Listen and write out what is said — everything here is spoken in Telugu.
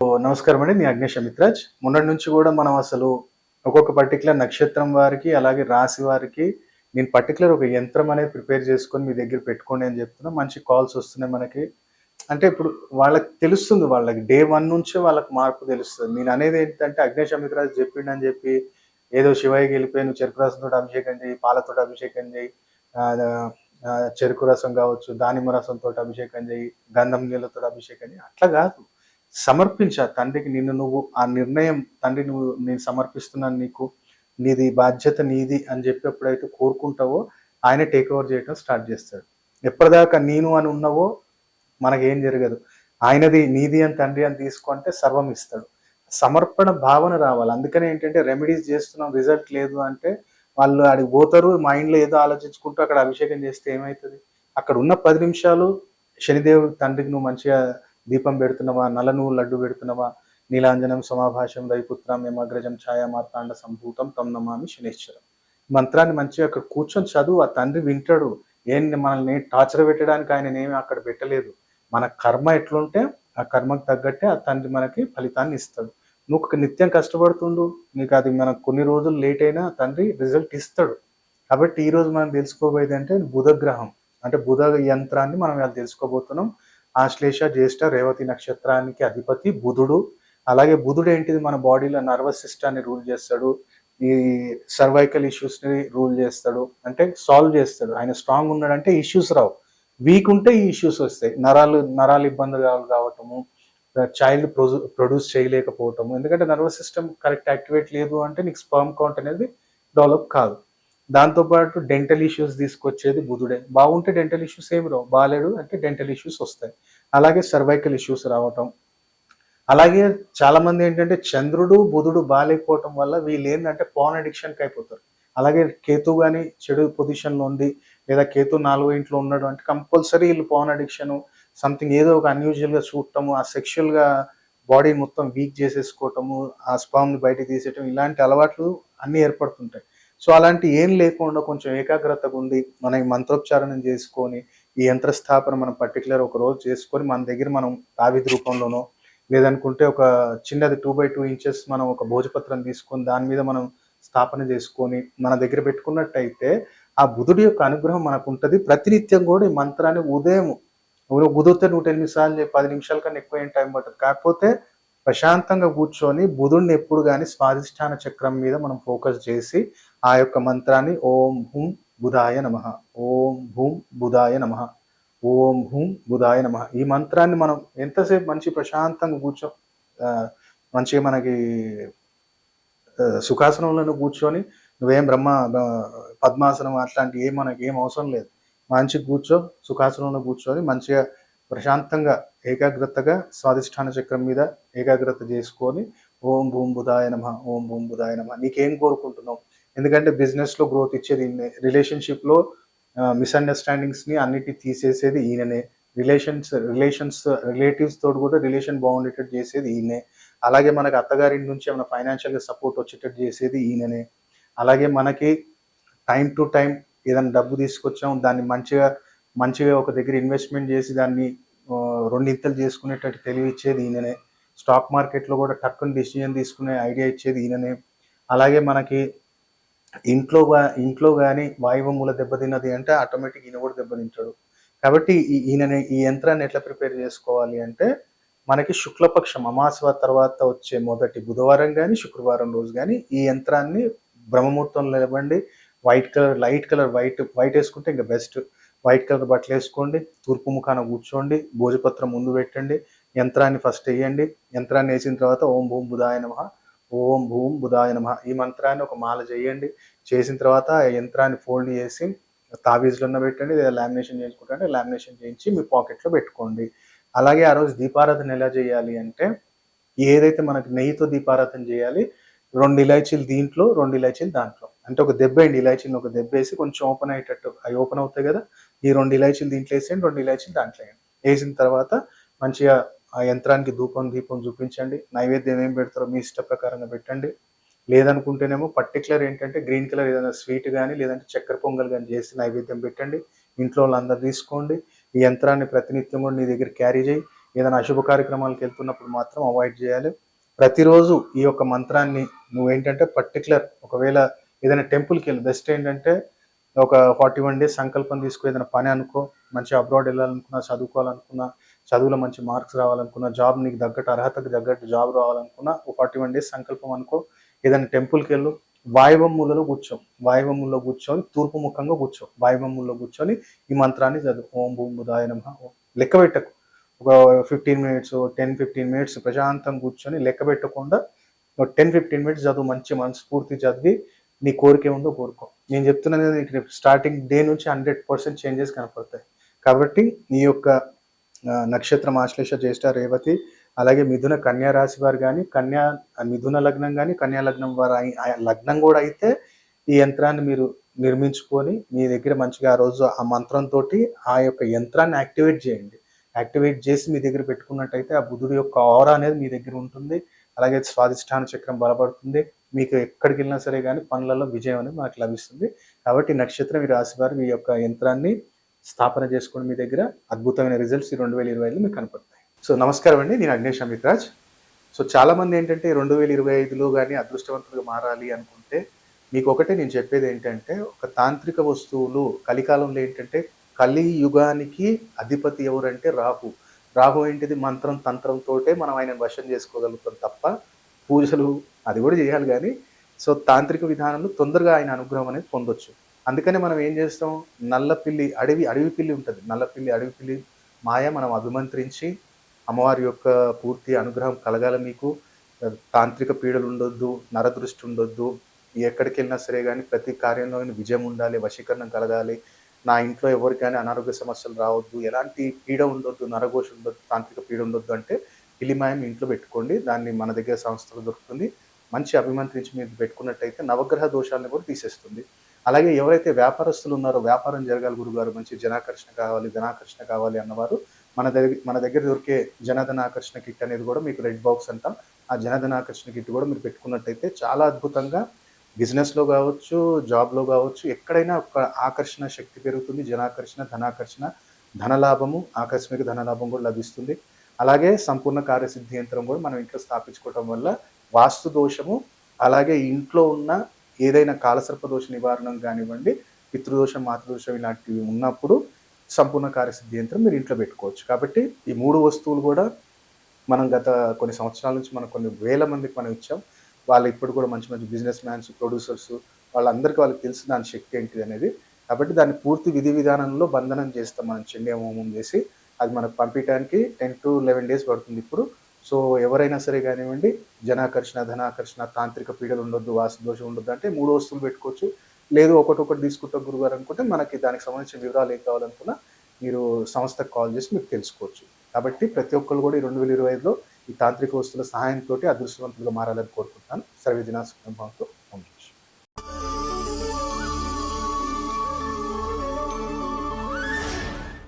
ఓ, నమస్కారం అండి. నేను అగ్నేష్ అమిత్రాజ్. మొన్నటి నుంచి కూడా మనం అసలు ఒక్కొక్క పర్టికులర్ నక్షత్రం వారికి అలాగే రాశి వారికి నేను పర్టికులర్ ఒక యంత్రం అనేది ప్రిపేర్ చేసుకొని మీ దగ్గర పెట్టుకోండి అని చెప్తున్నా. మంచి కాల్స్ వస్తున్నాయి మనకి. అంటే ఇప్పుడు వాళ్ళకి తెలుస్తుంది వాళ్ళకి డే వన్ నుంచే వాళ్ళకి మార్పు తెలుస్తుంది. నేను అనేది ఏంటంటే అగ్నేష్ అమిత్రాజ్ చెప్పిండని చెప్పి ఏదో శివయ్యకి వెళ్ళిపోయి నువ్వు చెరుకు రసంతో అభిషేకం చేయి పాలతో అభిషేకం చేయి చెరుకు రసం కావచ్చు దానిమ్మ రసంతో అభిషేకం చేయి గంధం నీళ్ళతో అభిషేకం చేయి. అట్లా కాదు. సమర్పించా తండ్రికి నిన్ను నువ్వు ఆ నిర్ణయం తండ్రి నువ్వు నేను సమర్పిస్తున్నాను నీకు నీది బాధ్యత నీది అని చెప్పి ఎప్పుడైతే కోరుకుంటావో ఆయన టేక్ ఓవర్ చేయడం స్టార్ట్ చేస్తాడు. ఎప్పటిదాకా నేను అని ఉన్నావో మనకేం జరగదు. ఆయనది నీది అని తండ్రి అని తీసుకుంటే సర్వం ఇస్తాడు. సమర్పణ భావన రావాలి. అందుకనే ఏంటంటే రెమెడీస్ చేస్తున్నాం రిజల్ట్ లేదు అంటే వాళ్ళు ఆడి పోతారు మైండ్లో ఏదో ఆలోచించుకుంటూ అక్కడ అభిషేకం చేస్తే ఏమవుతుంది అక్కడ ఉన్న పది నిమిషాలు శనిదేవుడు తండ్రికి నువ్వు మంచిగా దీపం పెడుతున్నవా? నల్ల నువ్వు లడ్డు పెడుతున్నవా? నీలాంజనం సమాభాషం దైపుత్రం యమగ్రజం ఛాయా మార్తాండ సంభూతం తం నమామి శనేశ్వరం. మంత్రాన్ని మంచిగా అక్కడ కూర్చొని చదువు. ఆ తండ్రి వింటాడు. ఏం మనల్ని టార్చర్ పెట్టడానికి ఆయన ఏమి అక్కడ పెట్టలేదు. మన కర్మ ఎట్లుంటే ఆ కర్మకు తగ్గట్టే ఆ తండ్రి మనకి ఫలితాన్ని ఇస్తాడు. నువ్వు ఒక నిత్యం కష్టపడుతుండు. నీకు అది మనకు కొన్ని రోజులు లేట్ అయినా తండ్రి రిజల్ట్ ఇస్తాడు. కాబట్టి ఈరోజు మనం తెలుసుకోబోయేది అంటే బుధగ్రహం. అంటే బుధ యంత్రాన్ని మనం ఇలా తెలుసుకోబోతున్నాం. ఆశ్లేష జ్యేష్ఠ రేవతి నక్షత్రానికి అధిపతి బుధుడు. అలాగే బుధుడు ఏంటిది? మన బాడీలో నర్వస్ సిస్టాన్ని రూల్ చేస్తాడు. ఈ సర్వైకల్ ఇష్యూస్ని రూల్ చేస్తాడు. అంటే సాల్వ్ చేస్తాడు. ఆయన స్ట్రాంగ్ ఉన్నాడంటే ఇష్యూస్ రావు. వీక్ ఉంటే ఈ ఇష్యూస్ వస్తాయి. నరాలు నరాలు ఇబ్బందులు కావటము చైల్డ్ ప్రొడ్యూస్ చేయలేకపోవటము. ఎందుకంటే నర్వస్ సిస్టమ్ కరెక్ట్ యాక్టివేట్ లేదు అంటే నీకు స్పర్మ్ కౌంట్ అనేది డెవలప్ కాదు. దాంతోపాటు డెంటల్ ఇష్యూస్ తీసుకొచ్చేది బుధుడే. బాగుంటే డెంటల్ ఇష్యూస్ ఏమి రావు. బాగాలేడు అంటే డెంటల్ ఇష్యూస్ వస్తాయి. అలాగే సర్వైకల్ ఇష్యూస్ రావటం. అలాగే చాలామంది ఏంటంటే చంద్రుడు బుధుడు బాగాలేకపోవటం వల్ల వీళ్ళు ఏంటంటే పాన్ అడిక్షన్కి అయిపోతారు. అలాగే కేతు కానీ చెడు పొజిషన్లో ఉంది లేదా కేతు నాలుగో ఇంట్లో ఉన్నాడు అంటే కంపల్సరీ వీళ్ళు పాన్ అడిక్షన్ సంథింగ్ ఏదో ఒక అన్యూజువల్గా చూడటము ఆ సెక్షువల్గా బాడీ మొత్తం వీక్ చేసేసుకోవటము ఆ స్పామ్ని బయట తీసేయటం ఇలాంటి అలవాట్లు అన్నీ ఏర్పడుతుంటాయి. సో అలాంటి ఏం లేకుండా కొంచెం ఏకాగ్రతగా ఉండి మన ఈ మంత్రోచ్చారణం చేసుకొని ఈ యంత్రస్థాపన మనం పర్టికులర్ ఒక రోజు చేసుకొని మన దగ్గర మనం తావిధి రూపంలోనో లేదనుకుంటే ఒక చిన్నది టూ బై టూ ఇంచెస్ మనం ఒక భోజపత్రం తీసుకొని దాని మీద మనం స్థాపన చేసుకొని మన దగ్గర పెట్టుకున్నట్టయితే ఆ బుధుడి యొక్క అనుగ్రహం మనకు ఉంటుంది ప్రతినిత్యం కూడా ఈ మంత్రాన్ని ఉదయం నువ్వు కుదిరితే నూట ఎనిమిది సార్లు పది నిమిషాల కన్నా ఎక్కువ ఏం టైం పట్టదు. కాకపోతే ప్రశాంతంగా కూర్చొని బుధుడిని ఎప్పుడు కానీ స్వాధిష్టాన చక్రం మీద మనం ఫోకస్ చేసి ఆ యొక్క మంత్రాన్ని ఓం హుం బుధాయ నమ. ఓం హుం బుధాయ నమ. ఓం హుం బుధాయ నమ. ఈ మంత్రాన్ని మనం ఎంతసేపు మంచి ప్రశాంతంగా కూర్చో మంచిగా మనకి సుఖాసనంలో కూర్చొని నువ్వేం బ్రహ్మ పద్మాసనం అట్లాంటి ఏం మనకి ఏం అవసరం లేదు. మంచి కూర్చో సుఖాసనంలో కూర్చొని మంచిగా ప్రశాంతంగా ఏకాగ్రతగా స్వాధిష్టాన చక్రం మీద ఏకాగ్రత చేసుకొని ఓం భూం బుధాయ నమ ఓం భూం బుధాయ నమ నీకేం కోరుకుంటున్నావు? ఎందుకంటే బిజినెస్లో గ్రోత్ ఇచ్చేది ఈయనే. రిలేషన్షిప్లో మిస్అండర్స్టాండింగ్స్ని అన్నిటి తీసేసేది ఈయననే. రిలేషన్స్ రిలేషన్స్ రిలేటివ్స్ తోటి కూడా రిలేషన్ బాగుండేటట్టు చేసేది ఈయనే. అలాగే మనకు అత్తగారి నుంచి ఏమైనా ఫైనాన్షియల్గా సపోర్ట్ వచ్చేటట్టు చేసేది ఈయననే. అలాగే మనకి టైం టు టైం ఏదైనా డబ్బు తీసుకొచ్చాం దాన్ని మంచిగా మంచిగా ఒక దగ్గర ఇన్వెస్ట్మెంట్ చేసి దాన్ని రెండింతలు చేసుకునేటట్టు తెలివి ఇచ్చేది ఈయననే. స్టాక్ మార్కెట్లో కూడా టక్కుని డిసిజన్ తీసుకునే ఐడియా ఇచ్చేది ఈయననే. అలాగే మనకి ఇంట్లో ఇంట్లో కానీ వాయువముల దెబ్బతిన్నది అంటే ఆటోమేటిక్ ఈయన కూడా దెబ్బతింటాడు కాబట్టి ఈ- ఈయనని ఈ యంత్రాన్ని ఎట్లా ప్రిపేర్ చేసుకోవాలి అంటే మనకి శుక్లపక్షం అమాస తర్వాత వచ్చే మొదటి బుధవారం కానీ శుక్రవారం రోజు కానీ ఈ యంత్రాన్ని బ్రహ్మముహూర్తంలో ఇవ్వండి white colour light colour white white వేసుకుంటే ఇంకా బెస్ట్ వైట్ కలర్ బట్టలు వేసుకోండి తూర్పు ముఖాన కూర్చోండి భోజపత్రం ముందు పెట్టండి యంత్రాన్ని ఫస్ట్ వేయండి యంత్రాన్ని వేసిన తర్వాత ఓం భూమి బుధాయ నమ ఓం భూమ్ బుధాయ నమ. ఈ మంత్రాన్ని ఒక మాల చేయండి చేసిన తర్వాత ఆ యంత్రాన్ని ఫోల్డ్ చేసి తావీజ్లో పెట్టండి లేదా లామినేషన్ చేయించుకుంటే లామినేషన్ చేయించి మీ పాకెట్లో పెట్టుకోండి. అలాగే ఆ రోజు దీపారాధన ఎలా చేయాలి అంటే ఏదైతే మనకి నెయ్యితో దీపారాధన చేయాలి రెండు ఇలాచీలు దీంట్లో రెండు ఇలాచీలు దాంట్లో. అంటే ఒక దెబ్బ అండి ఇలాచీని ఒక దెబ్బ వేసి కొంచెం ఓపెన్ అయ్యేటట్టు అవి ఓపెన్ అవుతాయి కదా ఈ రెండు ఇలాచీలు దీంట్లో వేసేయండి రెండు ఇలాచీలు దాంట్లో వేయండి. వేసిన తర్వాత మంచిగా ఆ యంత్రానికి ధూపం దీపం చూపించండి. నైవేద్యం ఏం పెడతారో మీ ఇష్ట ప్రకారంగా పెట్టండి. లేదనుకుంటేనేమో పర్టికులర్ ఏంటంటే గ్రీన్ కలర్ ఏదైనా స్వీట్ కానీ లేదంటే చక్కెర పొంగల్ కానీ చేసి నైవేద్యం పెట్టండి. ఇంట్లో వాళ్ళందరూ తీసుకోండి. ఈ యంత్రాన్ని ప్రతినిత్యం కూడా నీ దగ్గర క్యారీ చేయి. ఏదైనా అశుభ కార్యక్రమాలకు వెళ్తున్నప్పుడు మాత్రం అవాయిడ్ చేయాలి. ప్రతిరోజు ఈ యొక్క మంత్రాన్ని నువ్వేంటంటే పర్టికులర్ ఒకవేళ ఏదైనా టెంపుల్కి వెళ్ళి బెస్ట్ ఏంటంటే ఒక ఫార్టీ వన్ డేస్ సంకల్పం తీసుకో ఏదైనా పని అనుకో మంచి అబ్రాడ్ వెళ్ళాలనుకున్నా చదువుకోవాలనుకున్నా చదువులో మంచి మార్క్స్ రావాలనుకున్నా జాబ్ నీకు తగ్గట్టు అర్హతకు తగ్గట్టు జాబ్ రావాలనుకున్నా ఒక ఫార్టీ వన్ డేస్ సంకల్పం అనుకో ఏదైనా టెంపుల్కి వెళ్ళు వాయువమ్ములలో కూర్చో వాయువమ్ముల్లో కూర్చొని తూర్పు ముఖంగా కూర్చో వాయువమ్ముల్లో కూర్చొని ఈ మంత్రాన్ని చదువు ఓం భూమి బుధాయ నమ లెక్క పెట్టకు. ఒక fifteen minutes ten fifteen minutes ప్రశాంతం కూర్చొని లెక్క పెట్టకుండా టెన్ ఫిఫ్టీన్ మినిట్స్ చదువు మంచి మనస్ఫూర్తి చదివి నీ కోరిక ఏముందో కోరుకో. నేను చెప్తున్నది నీకు స్టార్టింగ్ డే నుంచి హండ్రెడ్ పర్సెంట్ చేంజెస్ కనపడతాయి. కాబట్టి నీ యొక్క నక్షత్రం ఆశ్లేష జ్యేష్ఠ రేవతి అలాగే మిథున కన్యా రాశి వారు కానీ కన్యా మిథున లగ్నం కానీ కన్యా లగ్నం వారు లగ్నం కూడా అయితే ఈ యంత్రాన్ని మీరు నిర్మించుకొని మీ దగ్గర మంచిగా ఆ రోజు ఆ మంత్రంతో ఆ యొక్క యంత్రాన్ని యాక్టివేట్ చేయండి. యాక్టివేట్ చేసి మీ దగ్గర పెట్టుకున్నట్టయితే ఆ బుధుడు యొక్క ఆరా అనేది మీ దగ్గర ఉంటుంది. అలాగే స్వాదిష్టాన చక్రం బలపడుతుంది. మీకు ఎక్కడికి వెళ్ళినా సరే కానీ పనులలో విజయం అనేది మాకు లభిస్తుంది. కాబట్టి నక్షత్రం ఈ రాశి వారు మీ యొక్క యంత్రాన్ని స్థాపన చేసుకొని మీ దగ్గర అద్భుతమైన రిజల్ట్స్ ఈ రెండు వేల ఇరవై ఐదులో మీకు కనపడతాయి. సో నమస్కారం అండి. నేను అగ్నేష్ అమిత్రాజ్ సో చాలామంది ఏంటంటే రెండు వేల ఇరవై ఐదులో కానీ అదృష్టవంతులుగా మారాలి అనుకుంటే మీకు ఒకటే నేను చెప్పేది ఏంటంటే ఒక తాంత్రిక వస్తువులు కలికాలంలో ఏంటంటే కలియుగానికి అధిపతి ఎవరంటే రాహు. రాహు ఏంటిది? మంత్రం తంత్రంతోటే మనం ఆయన వశం చేసుకోగలుగుతాం తప్ప పూజలు అది కూడా చేయాలి కానీ సో తాంత్రిక విధానంలో తొందరగా ఆయన అనుగ్రహం అనేది పొందొచ్చు. అందుకనే మనం ఏం చేస్తాం? నల్లపిల్లి అడవి అడవి పిల్లి ఉంటుంది. నల్లపిల్లి అడవి పిల్లి మాయ మనం అభిమంత్రించి అమ్మవారి యొక్క పూర్తి అనుగ్రహం కలగాల మీకు. తాంత్రిక పీడలు ఉండొద్దు నరదృష్టి ఉండొద్దు. ఎక్కడికి వెళ్ళినా సరే కానీ ప్రతి కార్యంలో విజయం ఉండాలి వశీకరణం కలగాలి. నా ఇంట్లో ఎవరికైనా అనారోగ్య సమస్యలు రావద్దు ఎలాంటి పీడ ఉండొద్దు నరఘోష ఉండొద్దు తాంత్రిక పీడ ఉండొద్దు అంటే పిలిమాయం ఇంట్లో పెట్టుకోండి. దాన్ని మన దగ్గర సంస్థలు దొరుకుతుంది. మంచి అభిమంత్రించి మీరు పెట్టుకున్నట్టయితే నవగ్రహ దోషాలను కూడా తీసేస్తుంది. అలాగే ఎవరైతే వ్యాపారస్తులు ఉన్నారో వ్యాపారం జరగాలి గురుగారు మంచి జనాకర్షణ కావాలి ధనాకర్షణ కావాలి అన్నవారు మన దగ్గర మన దగ్గర దొరికే జనధన ఆకర్షణ కిట్ అనేది కూడా మీకు రెడ్ బాక్స్ అంటాం. ఆ జనధన ఆకర్షణ కిట్ కూడా మీరు పెట్టుకున్నట్టయితే చాలా అద్భుతంగా బిజినెస్లో కావచ్చు జాబ్లో కావచ్చు ఎక్కడైనా ఒక ఆకర్షణ శక్తి పెరుగుతుంది. జనాకర్షణ ధనాకర్షణ ధనలాభము ఆకస్మిక ధనలాభం కూడా లభిస్తుంది. అలాగే సంపూర్ణ కార్యసిద్ధి యంత్రం కూడా మనం ఇంట్లో స్థాపించుకోవటం వల్ల వాస్తు దోషము అలాగే ఇంట్లో ఉన్న ఏదైనా కాలసర్ప దోష నివారణ కానివ్వండి పితృదోషం మాతృదోషం ఇలాంటివి ఉన్నప్పుడు సంపూర్ణ కార్యసిద్ధి యంత్రం మీరు ఇంట్లో పెట్టుకోవచ్చు. కాబట్టి ఈ మూడు వస్తువులు కూడా మనం గత కొన్ని సంవత్సరాల నుంచి మనం కొన్ని వేల మందికి మనం ఇచ్చాం. వాళ్ళు ఇప్పుడు కూడా మంచి మంచి బిజినెస్ మ్యాన్స్ ప్రొడ్యూసర్స్ వాళ్ళందరికీ వాళ్ళకి తెలుసు దాని శక్తి ఏంటిది అనేది కాబట్టి దాన్ని పూర్తి విధి విధానంలో బంధనం చేస్తాం మనం చెండే హోమం చేసి అది మనకు పంపించడానికి టెన్ టు లెవెన్ డేస్ పడుతుంది ఇప్పుడు. సో ఎవరైనా సరే కానివ్వండి జనాకర్షణ ధనాకర్షణ తాంత్రిక పీడలు ఉండొద్దు వాసుదోషం ఉండొద్దు అంటే మూడు వస్తువులు పెట్టుకోవచ్చు. లేదు ఒకటి ఒకటి తీసుకుంటాం గురుగారు అనుకుంటే మనకి దానికి సంబంధించిన వివరాలు ఏం కావాలనుకున్నా మీరు సంస్థకు కాల్ చేసి మీకు తెలుసుకోవచ్చు. కాబట్టి ప్రతి ఒక్కరు కూడా ఈ రెండు వేల ఇరవై ఐదులో ఈ తాంత్రిక వస్తువుల సహాయంతో అదృష్టవంతులుగా మారాలని కోరుకుంటున్నాను. సర్వే దినా